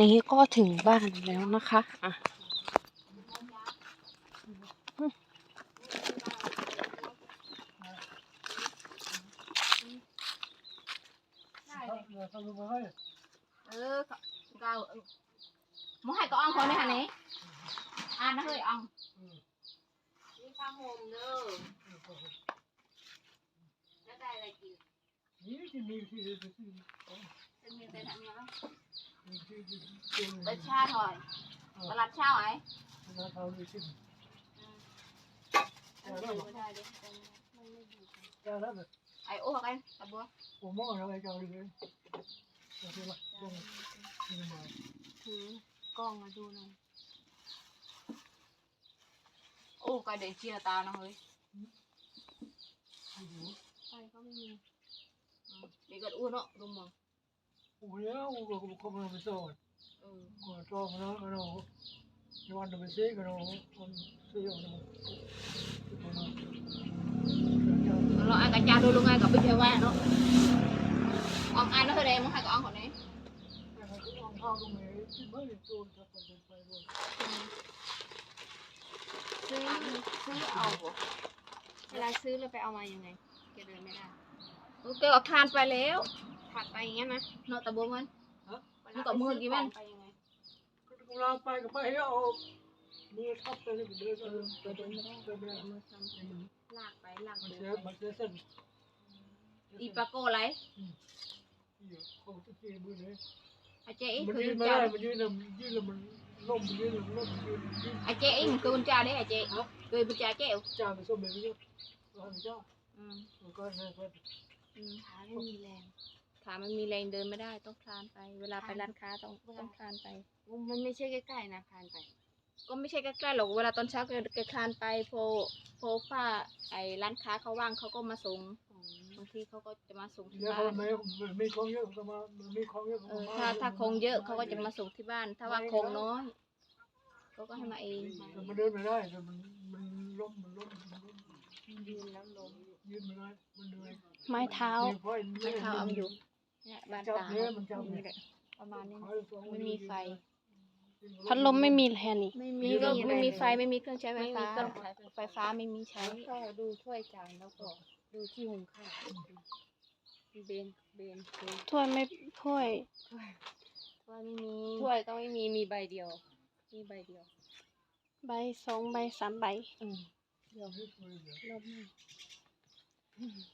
อนนี้ก็ถึงบ้านแล้วนะคะอะเออก็มให้ก็อ่องคนนี้ฮะนี่อ่านนะเฮ้ยอ่องนี่ข้าวหมเด้อแล้วได้อะไรกินเป็นเมียเป็นอะไรมั้งเป็นชาถอยตลาดเช้าไอ้ไม่ได้เด้ไอ้โอ้กันตะบัวถือกล้องมาดูหน่อยโอ้ ก็เดี๋ยวเจียตานะเฮ้ยไฟก็ไม่มีเด็กก็อ้วนเนาะดูมองเออเราอ่านกระจาดูลงไงกับไปเที่ยวว่าเนาะออกอ่านแล้วเธอเดมึงให้ก็อ่านคนนี้ซื้อซื้อเอาบ่เวลาซื้อเราไปเอามายังไงแกเดินไม่ได้โอเคออกทานไปแล้ว ถัดไปอย่างเงี้ยนะเนาะตะบัวมันเวมันลาก็มืดกี่แม่นไปยังไงเออไปเดินไม่ได้มือซ้ำลากไปลากไปอีปาโก้ไรอาเจ๊อีมันคือยืนกุญไม่แจได้มันยืนแล้วยืนแล้วมันล่มมันยืนแล้วมันล่มมันยืนยืนอาเจ๊อีคือกุญแจได้อาเจ๊คือกุญแจเจ๊จ่าไปส้มแบบนี้ร้านเจ้าอืมมันก็ให้ก็ อืมขาไม่มีแรง ขามันมีแรงเดินไม่ได้ต้องคลานไป เวลาไปร้านค้าต้องต้องคลานไป มันไม่ใช่ใกล้ๆนะคลานไป ก็ไม่ใช่ใกล้ๆหรอกเวลาตอนเช้าแกแกคลานไปโพโพฟ้าไอ้ร้านค้าเขาว่างเขาก็มาส่งบางทีเขาก็จะมาส่งที่บ้านไม่มีของเยอะก็มามีของเยอะถ้าถ้าคงเยอะเขาก็จะมาส่งที่บ้าน ถ้าว่าคงน้อยเขาก็ให้มาเองมันเดินไม่ได้แต่มันมันล่มมันล่มมันล่มยืนแล้วลงยืนไม่ได้มันเหนื่อยไม้เท้าไม่เท้าเอาอยู่ เนี่ยบ้านจับตาเนี้ยมันจับนี่เนี่ยแหละประมาณนี้ไม่มีไฟ พัดลมไม่มีแค่นี้ไม่มีก็ไม่มีไฟไม่มีเครื่องใช้ไฟฟ้าไฟฟ้าไม่มีใช้ก็ดูถ้วยจานแล้วก็ดูที่หุงข้าวเบนเบนเบนถ้วยไม่ถ้วยว่าไม่มีถ้วยก็ไม่มีมีใบเดียว มีใบเดียว ใบสองใบสามใบอืมยังไม่เคยเลยรอบหน้าจะให้ในให้ให้ให้ทายน้องมันตะไคร้แต่วันเดียวกันตัวนึกคนนึกคนนึกกูแล้วนี่จะจุยมั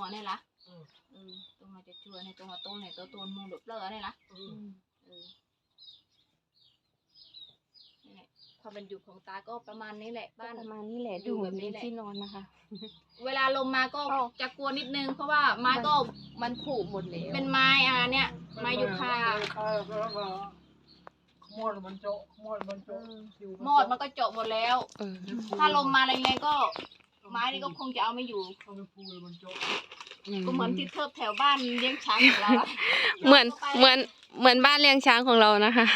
วเนี่ยละเออตรงมาจะช่วยในตรงมาตรงไหนตัวตัวมงหลุดเลอะเนี่ยละเออเออนี่แหละความเป็นอยู่ของตาก็ประมาณนี้แหละบ้าบ้านนประมาณนี้แหละอยู่ดูแบแบบบนี้นี้แหละที่นอนนะคะ เวลาลมมาก็จะกลัวนิดนึง เพราะว่าไม้ก็มันผุหมดแล้วเป็นไม้อะเนี่ยไม้ยูคาคาแล้วก็ มอดมันเจาะมอดมันเจาะหมอดมันก็เจาะหมดแล้ว เออถ้าลมมาแรงๆก็ ไม้นี่ก็คงจะเอาไม่อยู่เขาไม่พูดเลยมันเจาะก็เหมือนที่เทิบแถวบ้านเลี้ยงช้างของเราอะเหมือนเหมือนเหมือนบ้านเลี้ยงช้างของเรานะคะ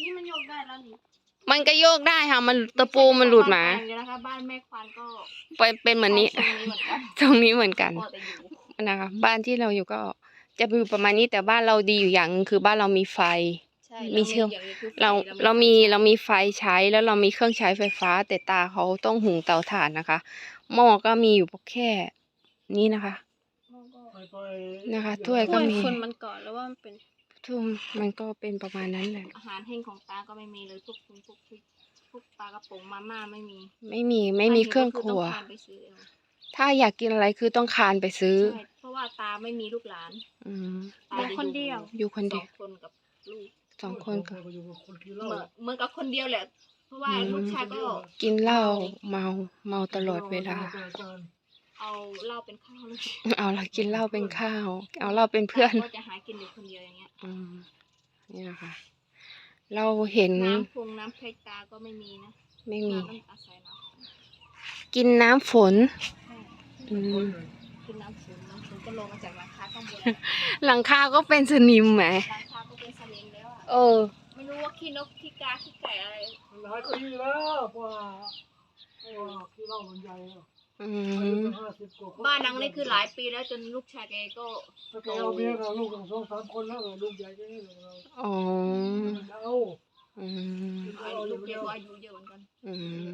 นี่มันโยกได้แล้วนี่มันก็โยกได้ค่ะ มันตะปูมันหลุดมาบ้นแฟนอยู่นะคะบ้านแม่ควานก็เป็นเป็นเหมือนนี้ตรงนี้เหมือนกันตรงนี้เหมือนกัน พอแต่อยู่นะคะบ้านที่เราอยู่ก็จะอยู่ประมาณนี้แต่บ้านเราดีอยู่อย่างหนึ่งคือบ้านเรามีไฟใช่ มีเชื่อมย่างนี้คือไฟเราไเรามีเรามีไฟใช้แล้วเรามีเครื่องใช้ไฟฟ้า แต่ตาเขาต้องหุงเตาถ่านนะคะ หม้อก็มีอยู่แค่นี้นะคะไปไปนะคะถ้วยก็มีคนมันเกาะแล้วว่ามันเป็นทุ่มมันก็เป็นประมาณนั้นแหละอาหารแห้งของตาก็ไม่มีเลยพวกพวกพวกพวกพวกปลากระป๋องมาม่าไม่มี ไม่มีไม่มีเครื่องครัวต้ทานไปซื้อเอาถ้าอยากกินอะไรคือต้องคานไปซื้อใช่เพราะว่าตาไม่มีลูกหลาน อืมตาจะคนเดียว อยู่คนสเดีอยงวคนกับลูก สองคนก็อยู่กับคนที่เหเล่ามือนเหมือนกับคนเดียวแหละ เพราะว่าอืมลูกชายก็กินเหล้าเมาเมาตลอดเวลา เอาเหล้าเป็นข้าวเลยเอาละกินเหล้าเป็นข้าว เอาเหล้าเป็นเพื่อนก็จะหากินอยู่คนเดียวอย่างเงี้ยอืมนี่นะคะเราเห็นน้ำพงน้ำเพชรตาก็ไม่มีนะไม่มีตาต้องอาศัยน้ำกินน้ำฝนอืมกินน้ำฝนน้ำฝนก็ลงมาจากราคาข้างบนหลังคาก็เป็นสนิมไหมราคาก็เป็นสลิงแล้วอะ เออ ไม่รู้ว่าขี้นกขี้กาขี้ไก่อะไรหลายปีแล้วว่าว่าที่เล่ามันใหญ่อือายุมห้าสิบกว่าบ้านนางนี่คือหลายปีแล้วจนลูกชายแกก็ถ้าแกเอาเมียกับลูกสองสามคนแล้วลูกใหญ่แค่นี้เราอ๋อเอาอืมลูกเดียวก็อายุเยอะเหมือนกัน อืม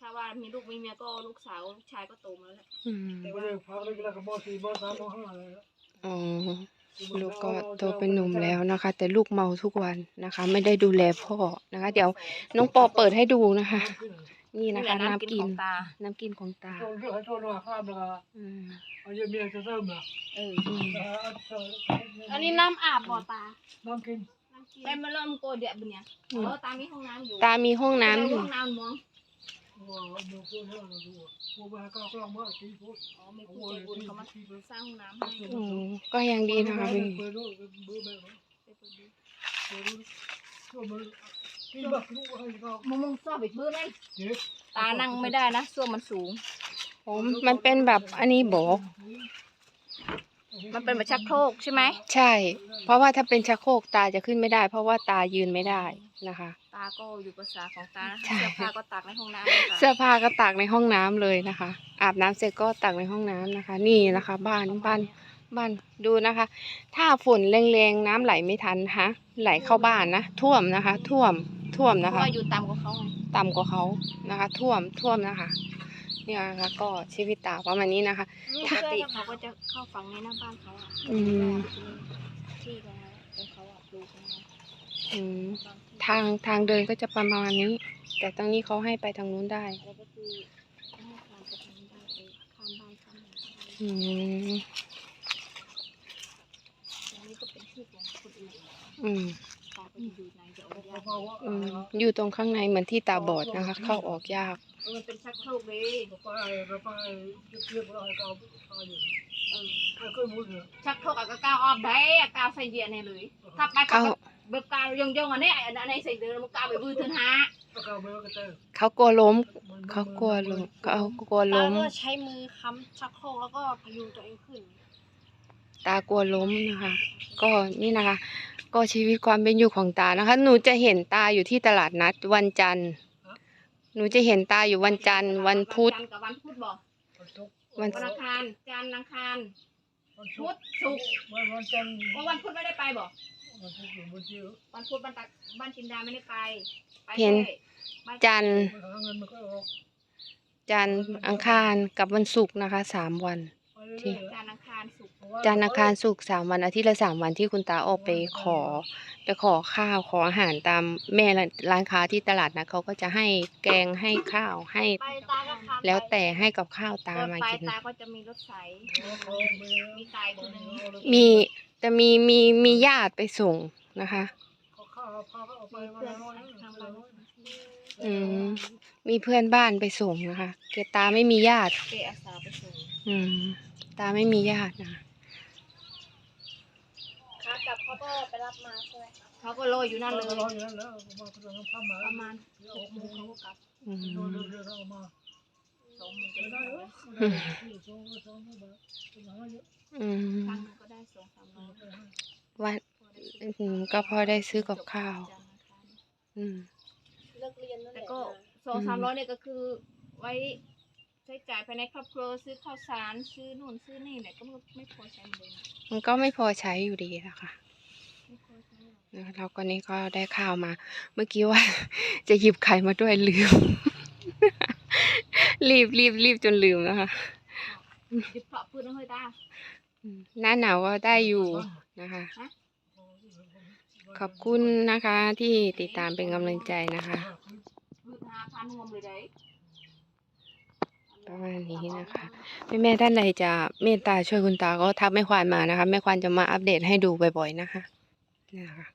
ถ้าว่ามีลูกมีเมียก็ลูกสาวลูกชายก็โตมาแล้วแหละอืมแต่ก็เลยพักเล็กๆกับมสี่มสามมห้าเลย อ๋อ ลูกก็โตเป็นหนุ่มแล้วนะคะ แต่ลูกเมาทุกวันนะคะ ไม่ได้ดูแลพ่อนะคะ เดี๋ยวน้องปอเปิดให้ดูนะคะ นี่นะคะน้ำกินของตาน้ำกินของตาโจนเรื่องให้โจนว่าข้ามละอืมเอาเมียจะเริ่มละเอออืมอันนี้น้ำอาบบ่ตาน้ำกินน้ำกินแม่มาเริ่มโกเดียบเนี่ยเออตามีห้องน้ำอยู่ตามีห้องน้ำอยู่ห้องน้ำมอง ว่าเมื่อคืนเราดูว่าว่าก้าวกล้องมากที่พูดอ๋อมีผู้ใจบุญเขามาสร้างห้องน้ำให้อืมก็ยังดีนะคะพี่เปิดดูเบอร์แม่ไปเปิดดูเปิดดูก็มันที่บักลูกให้เขามองมองซอบอีกเบื้อไหมเจ๊ตานั่งไม่ได้นะส้วมมันสูงผมมันเป็นแบบอันนี้บอกมันเป็นแบบชักโครกใช่ไหม ใช่ เพราะว่าถ้าเป็นชักโครกตาจะขึ้นไม่ได้ เพราะว่าตายืนไม่ได้นะคะตาก็อยู่ภาษาของตานะใช่เสื้อผ้าก็ตากในห้องน้ำเลยค่ะเสื้อผ้าก็ตากในห้องน้ำเลยนะคะ อาบน้ำเสร็จก็ตากในห้องน้ำนะคะ นี่นะคะ บ้านบ้านบ้านดูนะคะ ถ้าฝนแรงๆน้ำไหลไม่ทันนะคะไหลเข้าบ้านนะท่วมนะคะ ท่วมท่วมเพนะราะคะ ว่าอยู่ต่ำกว่าเขาไงต่ำกว่าเขานะคะ ท่วมท่วมนะคะ เนี่ยนะคะก็ชีวิตตาประมาณนี้นะคะ ปกติเขาก็จะเข้าฝั่งในหน้าบ้านเขาอะอืม ที่ของเขาของเขาอะปลูกของเขาอืมบาง ที่ทางทางเดินก็จะประมาณนี้ แต่ตรงนี้เขาให้ไปทางนู้นได้อะไรก็คือเขาให้ความจะทำได้ไปข้ามบ้านข้ามเมืองอืมตรงนี้ก็เป็นที่ของคนอื่นอืมตาก็จะอยู่ในจะออกยากเพราะว่าอืมอยู่ตรงข้างในเหมือนที่ตาบอดนะคะ เข้าออกยากเออมันเป็นชักโครกเลยไปไปเทียบเราให้เขาเขาอยู่เออให้เคยมุดเลยชักโครกอะก็ก้าวออกได้อะก้าวใส่เดียเนี่ยเลยถ้าไปเข้าก็ แบบก้าวยองยองๆอันนี้อันนี้ใส่เดือนมันก้าวไปบื้อเทินหาก็เขาไม่ก็เจอเขากลัวล้ม เขากลัวล้มเขากลัวตาล้ม ก็ใช้มือค้ำชักโครกแล้วก็พยุงตัวเองขึ้น ตากลัวล้มนะคะ ก็นี่นะคะ ก็ชีวิตความเป็นอยู่ของตานะคะ หนูจะเห็นตาอยู่ที่ตลาดนัดวันจันทร์ หนูจะเห็นตาอยู่วันจันทร์วันพุธจันทร์กับวันพุธบอกวันศุกร์วันวันอังคารจันทร์อังคารวันศุพุกธร์ศุกร์วันวันจันทร์ว่าวันพุธไม่ได้ไปบอก วันศุกร์วันเจียววันพุธบ้านตักบ้านจินดาไม่ได้ไปไปเห็นแค่บ้านจันทร์มันหาเงินมันก็ออกจันทร์อังคารกับวันศุกร์นะคะสามวันไปเรื่อยจันทร์อังคารศุกร์ๆจันทร์อังคารศุกร์สามวันอาทิตย์ละสามวันที่คุณตาออกไปขอ ไปขอข้าวขออาหารตามแม่ร้านค้าที่ตลาดนะเขาก็จะให้แกงให้ข้าวให้ ไปตาก็ค้ำแล้วแต่ให้กับข้าวตาตอนมาไปกิน ตาก็จะมีรถไถมีตายคนหนึงมี จะมีมีมีญาติไปส่งนะคะอืมมีเพื่อนบ้านไปส่งนะคะเกตาไม่มีญาติเปอาสาไปส่งอืม ตาไม่มีญาตินะคะขากลับเขาก็ไปรับมาใช่ไหมเขาก็รออยู่นั่นเลยรออยู่นั่นแล้วประมาณหกโมงเขาก็กลับ อืม สองโมงไม่ก็ได้ได้หรแล้อวกสองสองบาทเป็นหาเยอะอืมครั้งหนึงก็ได้สองสามร้อยวันพอได้ซื้ออืมก็พอได้ซื้อกับข้าวจันทร์อังคารอืม เลิกเรียนนั่นแหแต่ละก็สองสามร้อยเนี่ยก็คือไว้ใช้จ่ายภายในครอบครัวซื้อข้าวสารซื้อนู่นซื้อนี่แหละก็ไม่พอใช้เหมือนเดิมมันก็ไม่พอใช้อยู่ดีนะคะ ไม่พอใช้หรอกนะคะเราก็นี่ก็ได้ข้าวมา เมื่อกี้ว่า จะหยิบไข่มาด้วยลืม รีบรีบรีบจนลืมนะคะหยิบเพาะพืชน้องเฮ้ยตาอืมหน้าหนาวก็ได้อยู่นะคะ ขอบคุณนะคะที่ติดตามเป็นกำลังใจนะคะพืชหาพันรวมเลยได้ประมาณนี้นะคะแม่แม่ๆท่านใดจะเมตตาช่วยคุณตาก็ทักแม่ควานมานะคะ แม่ควานจะมาอัปเดตให้ดูบ่อยๆนะคะนี่นะคะ